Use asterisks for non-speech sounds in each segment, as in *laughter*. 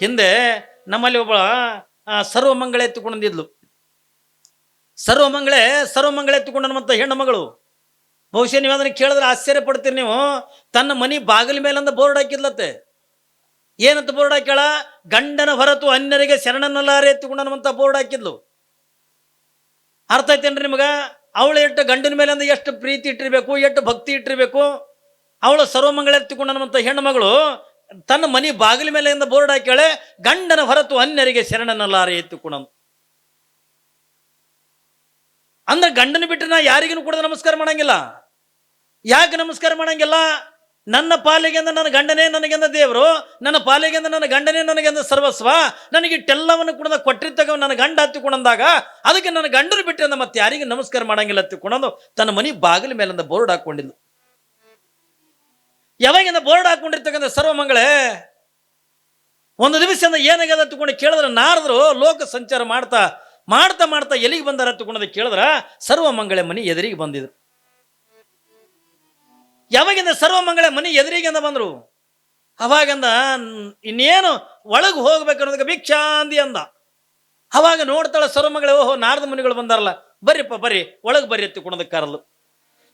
ಹಿಂದೆ ನಮ್ಮಲ್ಲಿ ಒಬ್ಬ ಸರ್ವಮಂಗಳ ಎತ್ತುಕೊಂಡಿದ್ಲು ಸರ್ವಮಂಗಳೆ ಸರ್ವಮಂಗಳೆ ಎತ್ತುಕೊಂಡನಂತ ಹೆಣ್ಣು ಮಗಳು. ಬಹುಶಃ ನೀವು ಅದನ್ನ ಕೇಳಿದ್ರೆ ಆಶ್ಚರ್ಯ ಪಡ್ತೀರಿ ನೀವು. ತನ್ನ ಮನಿ ಬಾಗಿಲ ಮೇಲಂದ ಬೋರ್ಡ್ ಹಾಕಿದ್ಲತ್ತೆ ಏನಂತ ಬೋರ್ಡ್ ಹಾಕ್ಯಾಳ? ಗಂಡನ ಹೊರತು ಅನ್ಯರಿಗೆ ಶರಣನಲ್ಲಾರೆ ಎತ್ತುಕೊಂಡನಂತ ಬೋರ್ಡ್ ಹಾಕಿದ್ಲು. ಅರ್ಥ ಐತೇನ್ರಿ ನಿಮಗ? ಅವಳು ಎಷ್ಟು ಗಂಡನ ಮೇಲೆ ಅಂದ್ರೆ ಎಷ್ಟು ಪ್ರೀತಿ ಇಟ್ಟಿರ್ಬೇಕು, ಎಷ್ಟು ಭಕ್ತಿ ಇಟ್ಟಿರ್ಬೇಕು. ಅವಳು ಸರ್ವಮಂಗಳ ಎತ್ತಿಕೊಂಡನಂತ ಹೆಣ್ಣು ಮಗಳು. ತನ್ನ ಮನೆ ಬಾಗಿಲ ಮೇಲೆಯಿಂದ ಬೋರ್ಡ್ ಹಾಕ್ಯಾಳೆ ಗಂಡನ ಹೊರತು ಅನ್ಯರಿಗೆ ಶರಣನಲ್ಲಾರೆ ಎತ್ತುಕೊಂಡನು ಅಂದ್ರೆ ಗಂಡನ ಬಿಟ್ಟರೆ ನಾ ಯಾರಿಗೂ ಕೂಡ ನಮಸ್ಕಾರ ಮಾಡಂಗಿಲ್ಲ? ಯಾಕೆ ನಮಸ್ಕಾರ ಮಾಡಂಗಿಲ್ಲ? ನನ್ನ ಪಾಲಿಗೆಂದ ನನ್ನ ಗಂಡನೇ ನನಗೆಂದ ದೇವರು, ನನ್ನ ಪಾಲಿಗೆಂದ ನನ್ನ ಗಂಡನೇ ನನಗೆಂದ ಸರ್ವಸ್ವ, ನನಗೆ ಇಟ್ಟೆಲ್ಲವನ್ನು ಕೂಡ ಕೊಟ್ಟಿರ್ತಕ್ಕ ನನ್ನ ಗಂಡ ಹತ್ತಿಕೊಂಡಂದಾಗ ಅದಕ್ಕೆ ನನ್ನ ಗಂಡನ ಬಿಟ್ಟು ಮತ್ತೆ ಯಾರಿಗೂ ನಮಸ್ಕಾರ ಮಾಡಂಗಿಲ್ಲ ಹತ್ತಿಕೊಂಡು ತನ್ನ ಮನೆ ಬಾಗಿಲ ಮೇಲಿಂದ ಬೋರ್ಡ್ ಹಾಕೊಂಡಿಲ್ಲ ಯಾವಾಗಿಂದ ಬೋರ್ಡ್ ಹಾಕೊಂಡಿರ್ತಕ್ಕಂಥ ಸರ್ವಮಂಗಳೇ, ಒಂದು ದಿವಸದಿಂದ ಏನಾಗ್ಯದ ತಗೊಂಡು ಕೇಳಿದ್ರೆ ನಾರದ್ರು ಲೋಕ ಸಂಚಾರ ಮಾಡ್ತಾ ಮಾಡ್ತಾ ಮಾಡ್ತಾ ಎಲ್ಲಿಗೆ ಬಂದಾರ ತಗೊಂಡು ಕೇಳಿದ್ರ, ಸರ್ವಮಂಗಳೆ ಮನೆ ಎದುರಿಗೆ ಬಂದಿದ್ರು. ಯಾವಾಗಿಂದ ಸರ್ವಮಂಗಳೆ ಮನೆ ಎದುರಿಗಿಂದ ಬಂದರು? ಅವಾಗಂದ ಇನ್ನೇನು ಒಳಗೆ ಹೋಗ್ಬೇಕು ಅನ್ನೋದಕ್ಕೆ ಭಿಕ್ಷಾಂದಿ ಅಂದ. ಅವಾಗ ನೋಡ್ತಾಳೆ ಸರ್ವಮಂಗಳೆ, ಓಹೋ, ನಾರದ ಮುನಿಗಳು ಬಂದಾರಲ್ಲ, ಬರ್ರಿಪ್ಪ, ಬರ್ರಿ, ಒಳಗೆ ಬರ್ರಿ ಎತ್ತಿಕೊಂಡದಕ್ಕೆ ಕರಲು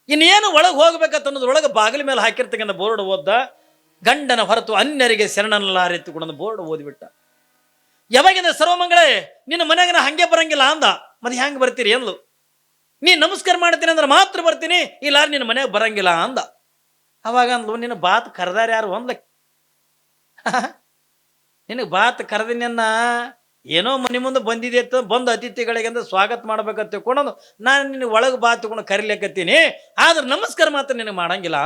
ಇನ್ನೇನು ಒಳಗೆ ಹೋಗ್ಬೇಕಂತ ಅನ್ನೋದು ಒಳಗೆ ಬಾಗಿಲ ಮೇಲೆ ಹಾಕಿರ್ತಕ್ಕಂಥ ಬೋರ್ಡ್ ಓದ್ದ ಗಂಡನ ಹೊರತು ಅನ್ಯರಿಗೆ ಶರಣನಲ್ಲಾರೆತ್ತುಕೊಂಡ ಬೋರ್ಡ್ ಓದಿಬಿಟ್ಟ ಯಾವಾಗಿಂದ ಸರ್ವಮಂಗಳೇ ನಿನ್ನ ಮನೆಗೆ ನಾ ಹಂಗೆ ಬರಂಗಿಲ್ಲ ಅಂದ. ಮತ್ತೆ ಹೆಂಗೆ ಬರ್ತೀರಿ ಅಂದ್ಲು. ನೀ ನಮಸ್ಕಾರ ಮಾಡ್ತೀನಿ ಅಂದ್ರೆ ಮಾತ್ರ ಬರ್ತೀನಿ ಇಲ್ಲ ನಿನ್ನ ಮನೆಗೆ ಬರಂಗಿಲ್ಲ ಅಂದ. ಅವಾಗ ಅಂದ್ಲು, ನಿನ್ನ ಬಾತ್ ಕರೆದಾರ ಯಾರು ಅಂದ್ಲ. *laughs* ನಿನಗೆ ಬಾತ್ ಕರೆದಿನ ಏನೋ ಮನೆ ಮುಂದೆ ಬಂದಿದೆ ಅಂತ ಬಂದು ಅತಿಥಿಗಳಿಗೆ ಅಂದ್ರೆ ಸ್ವಾಗತ ಮಾಡ್ಬೇಕಂತ ತಿಳ್ಕೊಂಡು ನಾನು ನಿನ್ನ ಒಳಗೆ ಬಾ ತಗೊಂಡು ಕರಿಲಿಕ್ಕತ್ತೀನಿ. ಆದ್ರೆ ನಮಸ್ಕಾರ ಮಾತ್ರ ನಿನಗೆ ಮಾಡಂಗಿಲ್ಲ.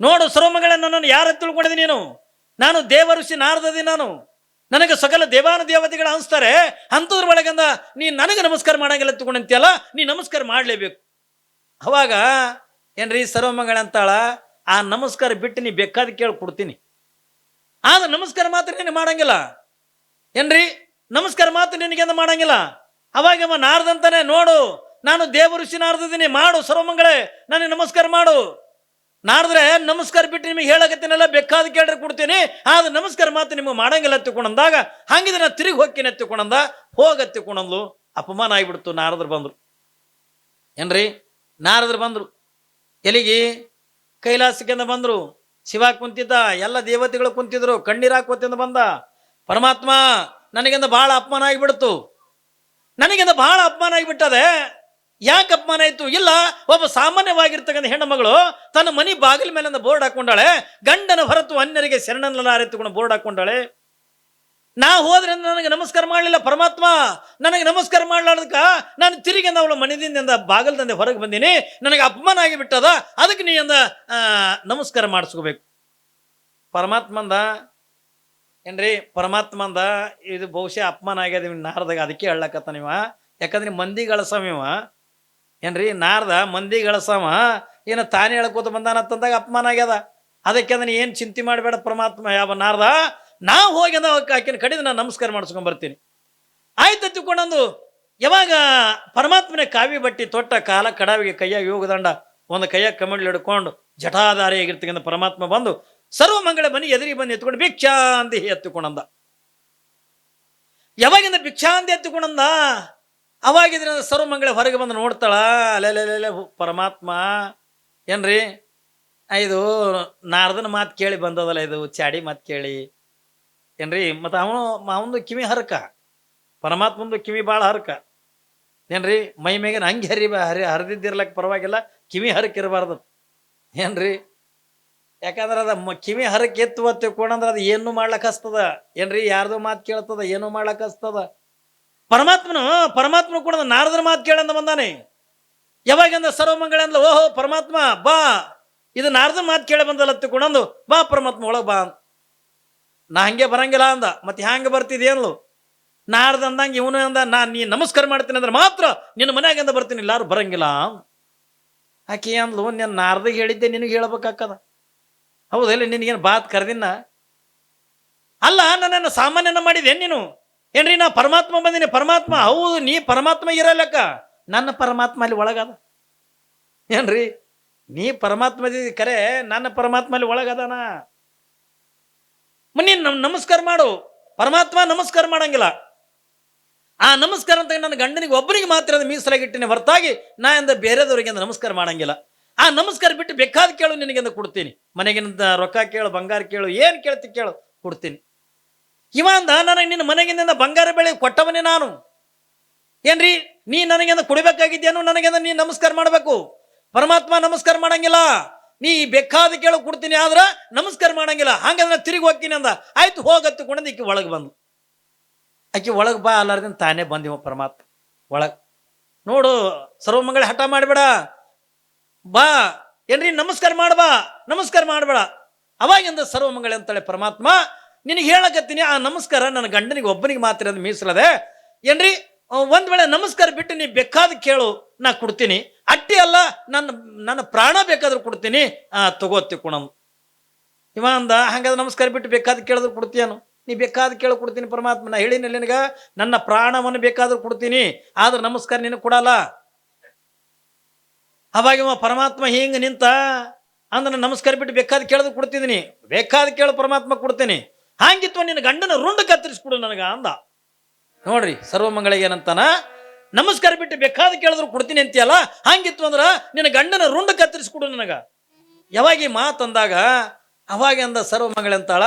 ನೋಡು ಸರ್ವಮಗಳ ನನ್ನನ್ನು ಯಾರ ತಿಳ್ಕೊಂಡಿದ್ದೀನಿ ನೀನು? ನಾನು ದೇವ ಋಷಿ ನಾರದದಿ ನಾನು. ನನಗೆ ಸಕಲ ದೇವಾನು ದೇವತೆಗಳು ಅನಿಸ್ತಾರೆ. ಅಂಥದ್ರ ಒಳಗಂದ ನೀ ನನಗೆ ನಮಸ್ಕಾರ ಮಾಡಂಗಿಲ್ಲ ತಗೊಂಡಂತೀಯಲ್ಲ ನೀ ನಮಸ್ಕಾರ ಮಾಡಲೇಬೇಕು. ಅವಾಗ ಏನ್ರಿ ಸರ್ವಮಗಳಂತಾಳ ಆ ನಮಸ್ಕಾರ ಬಿಟ್ಟು ನೀ ಬೇಕಾದ ಕೇಳಿ ಕೊಡ್ತೀನಿ. ಆದ್ರೆ ನಮಸ್ಕಾರ ಮಾತ್ರ ನೀನು ಮಾಡಂಗಿಲ್ಲ. ಏನ್ರಿ? ನಮಸ್ಕಾರ ಮಾತು ನಿನಗೆಂದ ಮಾಡಂಗಿಲ್ಲ? ಅವಾಗ ಅವ ನಾರದಂತಾನೆ, ನೋಡು, ನಾನು ದೇವ ಋಷಿ ನಾರದಿದ್ದೀನಿ, ಮಾಡು, ಸರ್ವಮಂಗಳೇ, ನನಗೆ ನಮಸ್ಕಾರ ಮಾಡು. ನಾರದ್ರೆ, ನಮಸ್ಕಾರ ಬಿಟ್ಟು ನಿಮಗೆ ಹೇಳಕತ್ತೀನಲ್ಲ, ಬೇಕಾದ ಕೇಳ್ರೆ ಕೊಡ್ತೀನಿ, ಆದ್ರೆ ನಮಸ್ಕಾರ ಮಾತು ನಿಮಗೆ ಮಾಡಂಗಿಲ್ಲ ಎತ್ತಿಕೊಂಡಂದಾಗ, ಹಂಗಿದ್ರೆ ನಾನು ತಿರುಗಿ ಹೋಗ್ತೀನಿ ಎತ್ತಿಕೊಂಡಂದ ಹೋಗತ್ತಿಕೊಂಡಂದ್ಲು ಅಪಮಾನ ಆಗಿಬಿಡ್ತು, ನಾರದ್ರು ಬಂದ್ರು. ಏನ್ರಿ? ನಾರದ್ರು ಬಂದ್ರು. ಎಲ್ಲಿಗೆ? ಕೈಲಾಸಕ್ಕಿಂದ ಬಂದ್ರು. ಶಿವ ಕುಂತಿದ್ದ, ಎಲ್ಲ ದೇವತೆಗಳು ಕುಂತಿದ್ರು, ಕಣ್ಣೀರ್ ಹಾಕೋತಿಂದ ಬಂದ. ಪರಮಾತ್ಮ ನನಗಿಂದ ಬಹಳ ಅಪಮಾನ ಆಗಿಬಿಡ್ತು. ನನಗಿಂದ ಬಹಳ ಅಪಮಾನ ಆಗಿಬಿಟ್ಟದೆ. ಯಾಕೆ ಅಪಮಾನ ಆಯ್ತು? ಇಲ್ಲ, ಒಬ್ಬ ಸಾಮಾನ್ಯವಾಗಿರ್ತಕ್ಕಂಥ ಹೆಣ್ಣುಮಗಳು ತನ್ನ ಮನೆ ಬಾಗಿಲ ಮೇಲಿಂದ ಬೋರ್ಡ್ ಹಾಕೊಂಡಾಳೆ ಗಂಡನ ಹೊರತು ಅನ್ಯರಿಗೆ ಶರಣನಲ್ಲಾರೆತ್ತುಕೊಂಡು ಬೋರ್ಡ್ ಹಾಕೊಂಡಾಳೆ ನಾ ಹೋದ್ರಿಂದ ನನಗೆ ನಮಸ್ಕಾರ ಮಾಡಲಿಲ್ಲ ಪರಮಾತ್ಮ. ನನಗೆ ನಮಸ್ಕಾರ ಮಾಡ್ಲಾರ್ದಕ್ಕ ನಾನು ತಿರುಗಿ ಅವಳ ಮನೆದಿಂದ ಬಾಗಲದಿಂದ ಹೊರಗೆ ಬಂದೀನಿ. ನನಗೆ ಅಪಮಾನ ಆಗಿಬಿಟ್ಟದ. ಅದಕ್ಕೆ ನೀ ಅಂದ ನಮಸ್ಕಾರ ಮಾಡಿಸ್ಕೋಬೇಕು. ಪರಮಾತ್ಮಂದ ಏನ್ರಿ, ಪರಮಾತ್ಮಂದ ಇದು ಬಹುಶಃ ಅಪಮಾನ ಆಗ್ಯದ ನಾರದಾಗ, ಅದಕ್ಕೆ ಹೇಳಕತ್ತ ನೀವ ಯಾಕಂದ್ರೆ ಮಂದಿ ಗಳಸವ ಇವ. ಏನ್ರಿ, ನಾರದ ಮಂದಿ ಗಳಸವ ಏನೋ ತಾನೇ ಹೇಳ್ಕೋತ ಬಂದಾನತ್ತಂದಾಗ ಅಪಮಾನ ಆಗ್ಯದ. ಅದಕ್ಕೆ ಅದನ್ನ ಏನು ಚಿಂತೆ ಮಾಡಬೇಡ ಪರಮಾತ್ಮ, ಯಾವ ನಾರದ? ನಾ ಹೋಗಿ ಅಂದ ಆಕಿನ ಕಡಿದ ನಾನು ನಮಸ್ಕಾರ ಮಾಡಿಸ್ಕೊಂಡ್ ಬರ್ತೀನಿ. ಆಯ್ತು ತಿಳ್ಕೊಂಡಂದು, ಯಾವಾಗ ಪರಮಾತ್ಮನೇ ಕಾವಿ ಬಟ್ಟಿ ತೊಟ್ಟ ಕಾಲ ಕಡಾವಿಗೆ ಕೈಯಾಗ ಯೋಗದಂಡ ಒಂದು ಕೈಯಾಗ ಕಮಂಡ್ಲಿ ಹಿಡ್ಕೊಂಡು ಜಟಾಧಾರಿಯಾಗಿರ್ತಕ್ಕಂಥ ಪರಮಾತ್ಮ ಬಂದು ಸರ್ವಮಂಗಳ ಬನ್ನಿ ಎದುರಿಗೆ ಬಂದು ಎತ್ಕೊಂಡು ಅಂತ ಎತ್ತುಕೊಂಡಂದ. ಯಾವಾಗಿಂದ ಅಂತ ಎತ್ತುಕೊಂಡಂದ? ಅವಾಗಿದ್ರೆ ಸರ್ವಮಂಗಳ ಹೊರಗೆ ಬಂದು ನೋಡ್ತಾಳ ಅಲೆಲೆಲೆ ಪರಮಾತ್ಮ, ಏನ್ರಿ? ಇದು ನಾರದನ ಮಾತು ಕೇಳಿ ಬಂದದಲ್ಲ, ಇದು ಚಾಡಿ ಮಾತು ಕೇಳಿ. ಏನ್ರಿ? ಮತ್ತು ಅವನು, ಅವನದು ಕಿವಿ ಹರಕ, ಪರಮಾತ್ಮಂದು ಕಿವಿ ಭಾಳ ಹರಕ. ಏನ್ರಿ? ಮೈ ಮೇಗಿನ ಹಂಗೆ ಹರಿ ಹರಿ ಹರಿದಿದ್ದಿರ್ಲಕ್ಕ ಪರವಾಗಿಲ್ಲ, ಕಿವಿ ಹರಕಿರಬಾರ್ದು ಏನ್ರಿ? ಯಾಕಂದ್ರೆ ಅದ ಕಿವಿ ಹರಕ್ ಎತ್ತುವ ತಿಳ್ಕೊಂಡ್ರೆ ಅದು ಏನು ಮಾಡ್ಲಕ್ ಹಸ್ತದ? ಏನ್ರಿ ಯಾರ್ದು ಮಾತು ಕೇಳ್ತದ, ಏನು ಮಾಡ್ಲಕ್ ಹಸ್ತದ? ಪರಮಾತ್ಮನು ಪರಮಾತ್ಮ ಕೂಡ ನಾರದ್ರ ಮಾತು ಕೇಳಂದ ಬಂದಾನೆ. ಯಾವಾಗಂದ ಸರ್ವಮಂಗಳ ಅಂದ್ಲ, ಓಹೋ ಪರಮಾತ್ಮ, ಬಾ. ಇದು ನಾರದನ ಮಾತು ಕೇಳಿ ಬಂದಲ್ಲ ತಿಳ್ಕೊಂಡಂದು ಬಾ ಪರಮಾತ್ಮ ಒಳಗೆ ಬಾ ಅಂದ. ನಾ ಹಂಗೆ ಬರಂಗಿಲ್ಲ ಅಂದ ಮತ್ತೆ ಹ್ಯಾಂಗ ಬರ್ತಿದೆ ಅನ್ಲು ನಾಡ್ದ ಅಂದಂಗೆ ಇವನು ಅಂದ, ನಾ ನೀ ನಮಸ್ಕಾರ ಮಾಡ್ತೀನಿ ಅಂದ್ರೆ ಮಾತ್ರ ನಿನ್ನ ಮನ್ಯಾಗಿಂದ ಬರ್ತೀನಿ ಎಲ್ಲಾರು ಬರಂಗಿಲ್ಲ. ಆಕೆ ಅಂದ್ಲು ನಾನು ನಾರ್ದಾಗ ಹೇಳಿದ್ದೆ ನಿನಗೆ ಹೇಳ್ಬೇಕಾಕದ. ಹೌದಲ್ಲ ನಿನಗೇನು ಬಾತ್ ಕರೆದಿನ್ನ? ಅಲ್ಲ, ನನ್ನನ್ನು ಸಾಮಾನ್ಯನ ಮಾಡಿದೆ ನೀನು? ಏನ್ರಿ, ನಾ ಪರಮಾತ್ಮ ಬಂದಿನಿ, ಪರಮಾತ್ಮ, ಹೌದು, ನೀ ಪರಮಾತ್ಮ ಇರಲ್ಲಕ್ಕ ನನ್ನ ಪರಮಾತ್ಮ ಅಲ್ಲಿ ಒಳಗದ. ಏನ್ರಿ, ನೀ ಪರಮಾತ್ಮ ಕರೆ ನನ್ನ ಪರಮಾತ್ಮ ಅಲ್ಲಿ ಒಳಗದಾನ? ನೀನು ನಮ್ ನಮಸ್ಕಾರ ಮಾಡು. ಪರಮಾತ್ಮ ನಮಸ್ಕಾರ ಮಾಡಂಗಿಲ್ಲ. ಆ ನಮಸ್ಕಾರ ಅಂತ ನನ್ನ ಗಂಡನಿಗೆ, ಒಬ್ಬನಿಗೆ ಮಾತ್ರ ಮೀಸಲಾಗಿಟ್ಟಿನಿ ಹೊರತಾಗಿ, ನಾ ಎಂದ ಬೇರೆದವರಿಗೆ ನಮಸ್ಕಾರ ಮಾಡಂಗಿಲ್ಲ. ಆ ನಮಸ್ಕಾರ ಬಿಟ್ಟು ಬೇಕಾದ ಕೇಳು ನಿನಗಿಂದ ಕೊಡ್ತೀನಿ. ಮನೆಗಿಂದ ರೊಕ್ಕ ಕೇಳು, ಬಂಗಾರ ಕೇಳು, ಏನು ಕೇಳ್ತಿ ಕೇಳು, ಕೊಡ್ತೀನಿ. ಇವಾಂದ ನನಗೆ ನಿನ್ನ ಮನೆಗಿಂದ ಬಂಗಾರ ಬೆಳೆ ಕೊಟ್ಟವನೇ ನಾನು. ಏನ್ರಿ, ನೀ ನನಗೆಂದ ಕೊಡಬೇಕಾಗಿದ್ದೇನು ನನಗೆಂದ ನೀ ನಮಸ್ಕಾರ ಮಾಡಬೇಕು. ಪರಮಾತ್ಮ ನಮಸ್ಕಾರ ಮಾಡಂಗಿಲ್ಲ. ನೀ ಬೇಕಾದ ಕೇಳು ಕೊಡ್ತೀನಿ ಆದ್ರೆ ನಮಸ್ಕಾರ ಮಾಡಂಗಿಲ್ಲ. ಹಂಗಂದ್ರೆ ತಿರುಗಿ ಹೋಗ್ತೀನಿ ಅಂದ. ಆಯ್ತು ಹೋಗತ್ತು ಕೊಂಡಂದು ಈಕಿ ಒಳಗೆ ಬಂದು. ಆಕೆ ಒಳಗೆ ಬಾ ಅಲ್ಲಾರ್ದಿಂದ ತಾನೇ ಬಂದಿವ ಪರಮಾತ್ಮ. ಒಳಗೆ. ನೋಡು, ಸರ್ವಮಂಗಳ ಹಠ ಮಾಡಬೇಡ. ಬಾ. ಏನ್ರಿ, ನಮಸ್ಕಾರ ಮಾಡ್ಬಾ. ನಮಸ್ಕಾರ ಮಾಡಬೇಡ. ಅವಾಗಿಂದ ಸರ್ವಮಂಗಳ ಅಂತಾಳೆ ಪರಮಾತ್ಮ, ನಿನಗೆ ಹೇಳಕತ್ತೀನಿ, ಆ ನಮಸ್ಕಾರ ನನ್ನ ಗಂಡನಿಗೆ, ಒಬ್ಬನಿಗೆ ಮಾತ್ರ ಅದು ಮೀಸಲದೆ. ಏನ್ರಿ ಒಂದ್ ವೇಳೆ ನಮಸ್ಕಾರ ಬಿಟ್ಟು ನೀ ಬೇಕಾದ ಕೇಳು, ನಾ ಕೊಡ್ತೀನಿ. ಅಟ್ಟಿ ಅಲ್ಲ, ನನ್ನ ನನ್ನ ಪ್ರಾಣ ಬೇಕಾದ್ರೂ ಕೊಡ್ತೀನಿ. ಆ ತಗೋತಿ ಕುಣಮ್ ಇವ ಅಂದ, ಹಂಗಾದ್ರೆ ನಮಸ್ಕಾರ ಬಿಟ್ಟು ಬೇಕಾದ ಕೇಳಿದ್ರು ಕೊಡ್ತೀಯನು? ನೀ ಬೇಕಾದ ಕೇಳು ಕೊಡ್ತೀನಿ ಪರಮಾತ್ಮ, ನಾ ಹೇಳಿನಿಲ್ಲ ನಿನಗ, ನನ್ನ ಪ್ರಾಣವನ್ನು ಬೇಕಾದ್ರೂ ಕೊಡ್ತೀನಿ, ಆದ್ರೆ ನಮಸ್ಕಾರ ನಿನಗೆ ಕೊಡಲ್ಲ. ಅವಾಗ ಪರಮಾತ್ಮ ಹಿಂಗೆ ನಿಂತ ಅಂದ್ರೆ ನಮಸ್ಕಾರ ಬಿಟ್ಟು ಬೇಕಾದ ಕೇಳಿದ್ರು ಕೊಡ್ತಿದ್ದೀನಿ ಬೇಕಾದ ಕೇಳು ಪರಮಾತ್ಮ ಕೊಡ್ತೀನಿ. ಹಾಂಗಿತ್ತು ನಿನ್ನ ಗಂಡನ ರುಂಡ ಕತ್ತರಿಸ್ಕೊಡು ನನಗೆ ಅಂದ. ನೋಡ್ರಿ ಸರ್ವಮಂಗಳಿಗೆ ಏನಂತಾನ, ನಮಸ್ಕಾರ ಬಿಟ್ಟು ಬೇಕಾದ ಕೇಳಿದ್ರು ಕೊಡ್ತೀನಿ ಅಂತೀಯಲ್ಲ, ಹಾಂಗಿತ್ತು ಅಂದ್ರೆ ನಿನ್ನ ಗಂಡನ ರುಂಡ ಕತ್ತರಿಸ್ಕೊಡು ನನಗೆ. ಯಾವಾಗ ಈ ಮಾತಂದಾಗ ಅವಾಗ ಅಂದ ಸರ್ವಮಂಗಳ ಅಂತಾಳ,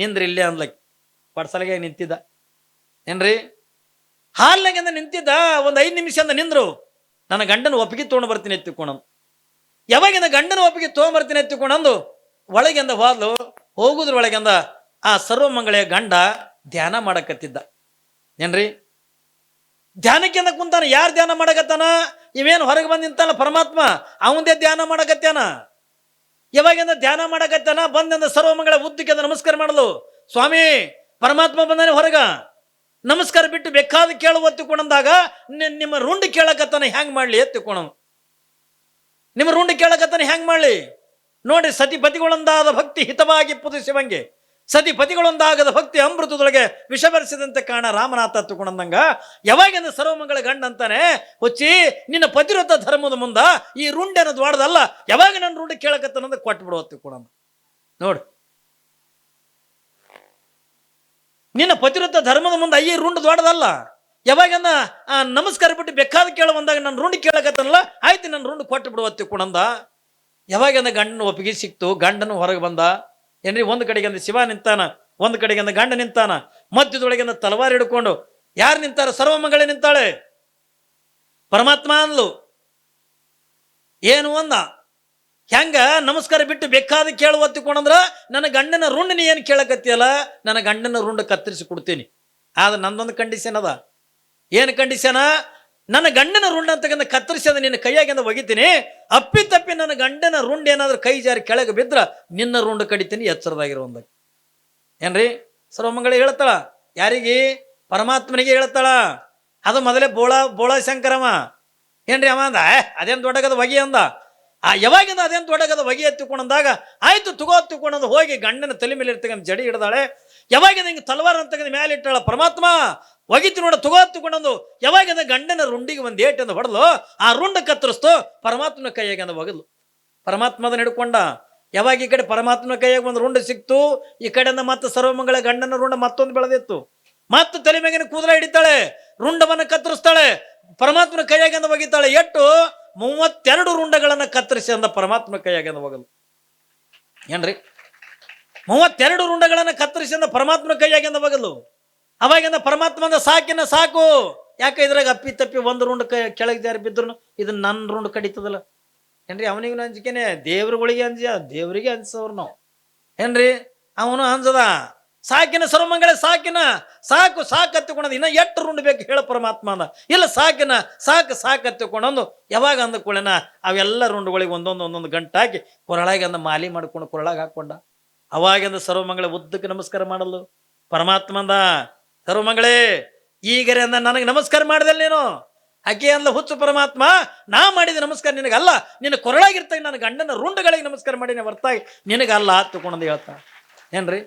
ನಿಂದ್ರಿ ಇಲ್ಲೇ ಅಂದ್ಲಕ್ ಪಡ್ಸಲಗೆ ನಿಂತಿದ್ದ. ಏನ್ರಿ? ಹಾಲ್ನಾಗಿಂದ ನಿಂತಿದ್ದ, ಒಂದು ಐದು ನಿಮಿಷ ಅಂದ ನಿಂದ್ರು. ನನ್ನ ಗಂಡನ ಒಪ್ಪಿಗೆ ತೊಗೊಂಡು ಬರ್ತೀನಿ ಎತ್ತಿಕೊಂಡು. ಯಾವಾಗಿಂದ ಗಂಡನ ಒಪ್ಪಿಗೆ ತೊಗೊಂಬರ್ತೀನಿ ಎತ್ತಿಕೊಂಡಂದು ಒಳಗಿಂದ ಹೋದ್ಲು, ಹೋಗುದ್ರ ಒಳಗಿಂದ ಆ ಸರ್ವಮಂಗಳೆಯ ಗಂಡ ಧ್ಯಾನ ಮಾಡಕತ್ತಿದ್ದ. ಏನ್ರಿ? ಧ್ಯಾನಕ್ಕಿಂದ ಕುಂತಾನ, ಯಾರು ಧ್ಯಾನ ಮಾಡಕತ್ತಾನ? ಇವೇನು ಹೊರಗೆ ಬಂದು ನಿಂತಾನ ಪರಮಾತ್ಮ? ಅವಂದೇ ಧ್ಯಾನ ಮಾಡಕತ್ತಾನ? ಯಾವಾಗಿಂದ ಧ್ಯಾನ ಮಾಡಕತ್ತಾನ? ಬಂದಿಂದ ಸರ್ವಮಂಗಳ ಉದ್ದಕ್ಕೆ ನಮಸ್ಕಾರ ಮಾಡಲು. ಸ್ವಾಮಿ, ಪರಮಾತ್ಮ ಬಂದಾನೆ ಹೊರಗ. ನಮಸ್ಕಾರ ಬಿಟ್ಟು ಬೇಕಾದ ಕೇಳುವ ತಿಳ್ಕೊಂಡಂದಾಗ ನಿಮ್ಮ ರುಂಡ್ ಕೇಳಕತ್ತಾನ ಹೆಂಗ್ ಮಾಡ್ಲಿ ಎತ್ತಿಕೊಣ ನಿಮ್ಮ ರುಂಡ್ ಕೇಳಕತ್ತಾನ ಹೆಂಗ್ ಮಾಡ್ಲಿ? ನೋಡಿ, ಸತಿಪತಿಗಳೊಂದಾದ ಭಕ್ತಿ ಹಿತವಾಗಿ ಪುದಿಸುವಂಗೆ ಸತಿಪತಿಗಳೊಂದಾಗದ ಭಕ್ತಿ ಅಮೃತದೊಳಗೆ ವಿಷಬರಿಸಿದಂತೆ ಕಾಣ ರಾಮನಾಥ ಹತ್ತುಕೊಂಡಂಗ ಯಾವಾಗಿಂದ ಸರ್ವಮಂಗಳ ಗಂಡ ಅಂತಾನೆ, ಹುಚ್ಚಿ, ನಿನ್ನ ಪತಿರತ ಧರ್ಮದ ಮುಂದ ಈ ರುಂಡೆನ ದ್ವಾಡದಲ್ಲ ಯಾವಾಗ ನನ್ನ ರುಂಡ ಕೊಟ್ಟು ಬಿಡುವ ಹತ್ತಿಕೊಂಡ ನೋಡು. ನಿನ್ನ ಪತಿವ್ರತ ಧರ್ಮದ ಮುಂದೆ ಅಯ್ಯ ರುಂಡು ದೊಡ್ಡದಲ್ಲ. ಯಾವಾಗನ್ನ ನಮಸ್ಕಾರ ಬಿಟ್ಟು ಬೇಕಾದ ಕೇಳ ಬಂದಾಗ ನನ್ನ ರುಂಡು ಕೇಳಕತ್ತನಲ್ಲ, ಆಯ್ತು ನನ್ನ ರುಂಡು ಕೊಟ್ಟು ಬಿಡುವತ್ತಿ ಕುಣಂದ ಯಾವಾಗಂದ ಗಂಡನ ಒಪ್ಪಿಗೆ ಸಿಕ್ತು, ಗಂಡನು ಹೊರಗೆ ಬಂದ. ಏನ್ರಿ, ಒಂದು ಕಡೆಗೆ ಅಂದ ಶಿವ ನಿಂತಾನ, ಒಂದು ಕಡೆಗೆ ಅಂದ ಗಂಡ ನಿಂತಾನ. ಮಧ್ಯದೊಳಗಿಂದ ತಲವಾರ್ ಹಿಡ್ಕೊಂಡು, ಯಾರು ನಿಂತಾರ? ಸರ್ವಮಂಗಳೇ ನಿಂತಾಳೆ. ಪರಮಾತ್ಮ ಅಂದ್ಲು. ಏನು ಅಂದ? ಹೆಂಗ ನಮಸ್ಕಾರ ಬಿಟ್ಟು ಬೇಕಾದ ಕೇಳು ಒತ್ತಿಕೊಂಡಂದ್ರ ನನ್ನ ಗಂಡನ ರುಂಡ್ ನೀ ಏನು ಕೇಳಕತ್ತಿಯಲ್ಲ? ನನ್ನ ಗಂಡನ ರುಂಡ್ ಕತ್ತರಿಸಿ ಕೊಡ್ತೀನಿ. ಆದ್ರೆ ನಂದೊಂದು ಕಂಡೀಷನ್ ಅದ. ಏನು ಕಂಡೀಷನ ನನ್ನ ಗಂಡನ ರುಂಡ್ ಅಂತಕ್ಕಂಥ ಕತ್ತರಿಸಿ ಅದ ನಿನ್ನ ಕೈಯಾಗಿಂದ ಒಗಿತೀನಿ. ಅಪ್ಪಿ ತಪ್ಪಿ ನನ್ನ ಗಂಡನ ರುಂಡ್ ಏನಾದ್ರೂ ಕೈ ಜಾರಿ ಕೆಳಗೆ ಬಿದ್ರ ನಿನ್ನ ರುಂಡ್ ಕಡಿತೀನಿ ಎಚ್ಚರದಾಗಿರುವಂದ ಏನ್ರಿ? ಸರ್ವಮಂಗಳ ಹೇಳ್ತಾಳ. ಯಾರಿಗೆ? ಪರಮಾತ್ಮನಿಗೆ ಹೇಳ್ತಾಳ. ಅದು ಮೊದಲೇ ಬೋಳ ಬೋಳ ಶಂಕರಮ್ಮ ಏನ್ರಿ ಅವ ಅಂದ? ಅದೇನ್ ದೊಡ್ಡಗದ ಒಗಿ ಅಂದ? ಆ ಯಾವಾಗಿಂದ ಅದೇನು ತೊಡಗದ ಹೊಗೆ ಎತ್ತಿಕೊಂಡಂದಾಗ, ಆಯ್ತು ತುಗೋ ತುಕೊಂಡಂದು ಹೋಗಿ ಗಂಡನ ತಲೆ ಮೇಲೆ ಇರ್ತಕ್ಕಂಥ ಜಡಿ ಹಿಡ್ದಾಳೆ ಯಾವಾಗಿಂದ ಹಿಂಗೆ ತಲವಾರ ಅಂತ ಮೇಲೆ ಇಟ್ಟಾಳ ಪರಮಾತ್ಮ? ಒಗಿತು ನೋಡ, ತುಗೋ ತುಕೊಂಡಂದು ಯಾವಾಗಿಂದ ಗಂಡನ ರುಂಡಿಗೆ ಒಂದು ಏಟಿಂದ ಹೊಡೆದು ಆ ರುಂಡ ಕತ್ತರಿಸ್ತು, ಪರಮಾತ್ಮನ ಕೈಯಾಗಂದ ಒಗದ್ಲು. ಪರಮಾತ್ಮದನ್ನ ಹಿಡ್ಕೊಂಡ, ಯಾವಾಗ ಈ ಕಡೆ ಪರಮಾತ್ಮನ ಕೈಯಾಗ ಒಂದು ರುಂಡ ಸಿಕ್ತು, ಈ ಕಡೆಯಿಂದ ಮತ್ತೆ ಸರ್ವಮಂಗಳ ಗಂಡನ ರುಂಡ ಮತ್ತೊಂದು ಬೆಳೆದಿತ್ತು. ಮತ್ತೆ ತಲೆ ಮೇಗಿನ ಕೂದಲ ಹಿಡಿತಾಳೆ, ರುಂಡವನ್ನು ಕತ್ತರಿಸ್ತಾಳೆ, ಪರಮಾತ್ಮನ ಕೈಯಾಗಿಂದ ಒಗಿತಾಳೆ. ಎಟ್ಟು? ಮೂವತ್ತೆರಡು ರುಂಡಗಳನ್ನು ಕತ್ತರಿಸಿ ಅಂದ ಪರಮಾತ್ಮ ಕೈಯಾಗಿಂದ ಹೋಗಲು. ಏನ್ರಿ? ಮೂವತ್ತೆರಡು ರುಂಡಗಳನ್ನು ಕತ್ತರಿಸಿ ಅಂದ ಪರಮಾತ್ಮ ಕೈಯಾಗಿಂದ ಹೋಗಲು. ಅವಾಗಿಂದ ಪರಮಾತ್ಮ ಅಂದ, ಸಾಕಿನ ಸಾಕು. ಯಾಕೆ ಇದ್ರಾಗ ಅಪ್ಪಿ ತಪ್ಪಿ ಒಂದು ರುಂಡ ಕೈ ಕೆಳಗೆ ಜಾರಿ ಬಿದ್ರು ಇದನ್ನ ನನ್ನ ರುಂಡ ಕಡಿತದಲ್ಲ. ಏನ್ರಿ, ಅವನಿಗೂ ಅಂಜಿಕೆನೆ? ದೇವ್ರುಗಳಿಗೆ ಅಂಜ ದೇವರಿಗೆ ಅಂಜಿಸೋರು ನಾವು. ಏನ್ರಿ, ಅವನು ಅಂಜದ ಸಾಕಿನ ಸರ್ವಮಂಗಳ ಸಾಕಿನ, ಸಾಕು ಸಾಕು ಹತ್ತಿಕೊಂಡಂದು ಇನ್ನ ಎಷ್ಟು ರುಂಡು ಬೇಕು ಹೇಳ ಪರಮಾತ್ಮ ಅಂದ ಇಲ್ಲ ಸಾಕಿನ, ಸಾಕು ಸಾಕು ಹತ್ತಿಕೊಂಡಂದು ಯಾವಾಗ ಅಂದಕೊಳ್ಳೇನ ಅವೆಲ್ಲ ರುಂಡುಗಳಿಗೆ ಒಂದೊಂದು ಒಂದೊಂದು ಗಂಟೆ ಹಾಕಿ ಕೊರಳಾಗಿ ಅಂದ ಮಾಲಿ ಮಾಡ್ಕೊಂಡು ಕೊರಳಾಗಿ ಹಾಕೊಂಡ ಅವಾಗಿಂದ ಸರ್ವಮಂಗಳ ಉದ್ದಕ್ಕೆ ನಮಸ್ಕಾರ ಮಾಡಲು. ಪರಮಾತ್ಮ ಅಂದ ಸರ್ವಮಂಗಳೇ, ಈಗರೆ ಅಂದ ನನಗೆ ನಮಸ್ಕಾರ ಮಾಡಿದಲ್ಲ ನೀನು? ಆಕೆ ಅಂದ, ಹುಚ್ಚು ಪರಮಾತ್ಮ, ನಾ ಮಾಡಿದ ನಮಸ್ಕಾರ ನಿನಗಲ್ಲ. ನಿನ್ನ ಕೊರಳಾಗಿರ್ತಾಗ ನನ್ನ ಗಂಡನ ರುಂಡಗಳಿಗೆ ನಮಸ್ಕಾರ ಮಾಡಿ ಹೊರತಾಗಿ ನಿನಗಲ್ಲ ತಗೊಂಡು ಹೇಳ್ತಾ. ಏನ್ರಿ?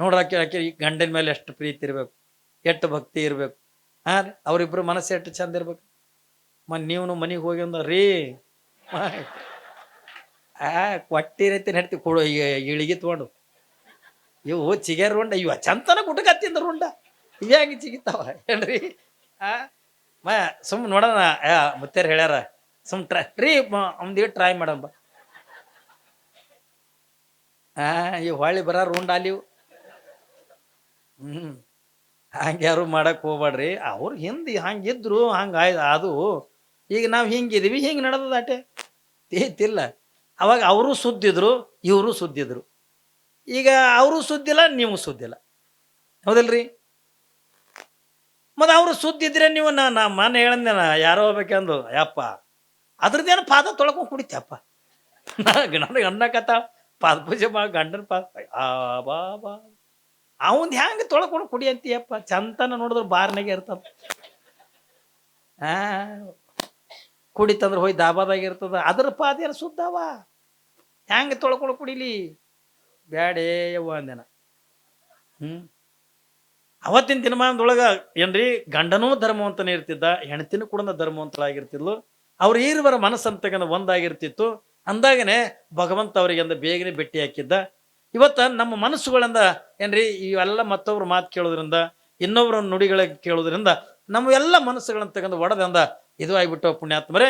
ನೋಡ್ರಿ ಆಕೆ ಈ ಗಂಡನ ಮೇಲೆ ಎಷ್ಟು ಪ್ರೀತಿ ಇರಬೇಕು ಎಷ್ಟು ಭಕ್ತಿ ಇರಬೇಕು. ಹಾಂ ರೀ ಅವರಿಬ್ಬರು ಮನಸ್ಸು ಎಷ್ಟು ಚಂದ ಇರ್ಬೇಕು. ಮ ನೀವು ಮನೆಗೆ ಹೋಗಿ ಅಂದ ರೀ ಆ ಕೊಟ್ಟಿರೈತಿ ನಡ್ತಿ ಕೊಡು ಇಳಿಗೆ ತೊಗೊಂಡು. ಇವು ಚಿಗೇರ್ ರುಂಡ, ಇವ ಚಂತನ ಗುಟಕತ್ತಿಂದ ರುಂಡ. ಇವ್ ಹೆಂಗೆ ಚಿಗಿತಾವ ಹೇಳ್ರಿ ಆ, ಮ, ಸುಮ್ ನೋಡೋಣ ಮುತ್ತೇರ್ ಹೇಳ್ಯಾರ, ಸುಮ್ ಟ್ರೈ, ರೀ ಅವ್ನಿಗೆ ಟ್ರೈ ಮಾಡಂಬ. ಆ ಇವ್ ಹೊಳ್ಳಿ ಬರ ರುಂಡ ಅಲ್ಲಿವು ಹ್ಮ್. ಹಂಗೆ ಯಾರು ಮಾಡಕ್ ಹೋಗ್ಬೇಡ್ರಿ ಅವ್ರು ಹಿಂದೆ ಹಂಗಿದ್ರು ಹಂಗ ಅದು. ಈಗ ನಾವು ಹಿಂಗಿದೀವಿ ಹಿಂಗೆ ನಡೆದದ ಅಟೆ ತೀತಿಲ್ಲ ಅವಾಗ ಅವರು ಸುದ್ದಿದ್ರು, ಇವರು ಸುದ್ದಿದ್ರು. ಈಗ ಅವರು ಸುದ್ದಿಲ್ಲ, ನೀವು ಸುದ್ದಿಲ್ಲ. ಹೌದಲ್ರಿ? ಮತ್ತು ಅವರು ಸುದ್ದಿದ್ರೆ ನೀವು ನಾ ನಾ ಮನೆ ಹೇಳಂದೆ, ನಾ ಯಾರೋ ಹೋಗ್ಬೇಕಂದು ಯಪ್ಪ. ಅದ್ರದ್ದೇನು ಪಾದ ತೊಳ್ಕೊಂಡು ಕುಡಿತಪ್ಪ *laughs* ನನಗೆ ಕತ್ತ ಪಾದ ಪೂಜೆ ಮಾ ಗಂಡನ ಪಾದ. ಆ, ಬಾ ಬಾ. ಅವಂದ್ ಹೆಂಗೆ ತೊಳ್ಕೊಂಡು ಕುಡಿ ಅಂತೀಯಪ್ಪ? ಚಂತನ ನೋಡಿದ್ರೆ ಬಾರ್ನಾಗೆ ಇರ್ತದ ಆ ಕುಡಿತಂದ್ರೆ ಹೋಯ್ ದಾಬಾದಾಗ ಇರ್ತದ. ಅದ್ರ ಪಾದೇನು ಸುದ್ದವ ಹೆಂಗೆ ತೊಳ್ಕೊಂಡು ಕುಡಿಲಿ? ಬ್ಯಾಡೇ ಅಂದೆನ ಹ್ಮ್. ಅವತ್ತಿನ ದಿನಮಾನದೊಳಗ ಏನ್ರಿ, ಗಂಡನೂ ಧರ್ಮವಂತನೇ ಇರ್ತಿದ್ದ ಹೆಣ್ತಿನೂ ಕೂಡ ಧರ್ಮವಂತಳಾಗಿರ್ತಿದ್ಲು ಅವ್ರ ಈರುವರ ಮನಸ್ಸಂತಗನ ಒಂದಾಗಿರ್ತಿತ್ತು. ಅಂದಾಗನೆ ಭಗವಂತ ಅವರಿಗೆ ಅಂದ ಬೇಗನೆ ಭೇಟಿ ಹಾಕಿದ್ದ. ಇವತ್ತ ನಮ್ಮ ಮನಸ್ಸುಗಳಿಂದ ಏನ್ರಿ, ಇವೆಲ್ಲ ಮತ್ತೊಬ್ರು ಮಾತು ಕೇಳೋದ್ರಿಂದ, ಇನ್ನೊಬ್ರ ನುಡಿಗಳ ಕೇಳೋದ್ರಿಂದ, ನಮ್ಮ ಎಲ್ಲ ಮನಸ್ಸುಗಳನ್ನು ತಗೊಂಡು ಒಡೆದಂದ ಇದು ಆಗಿಬಿಟ್ಟು ಪುಣ್ಯಾತ್ಮರೇ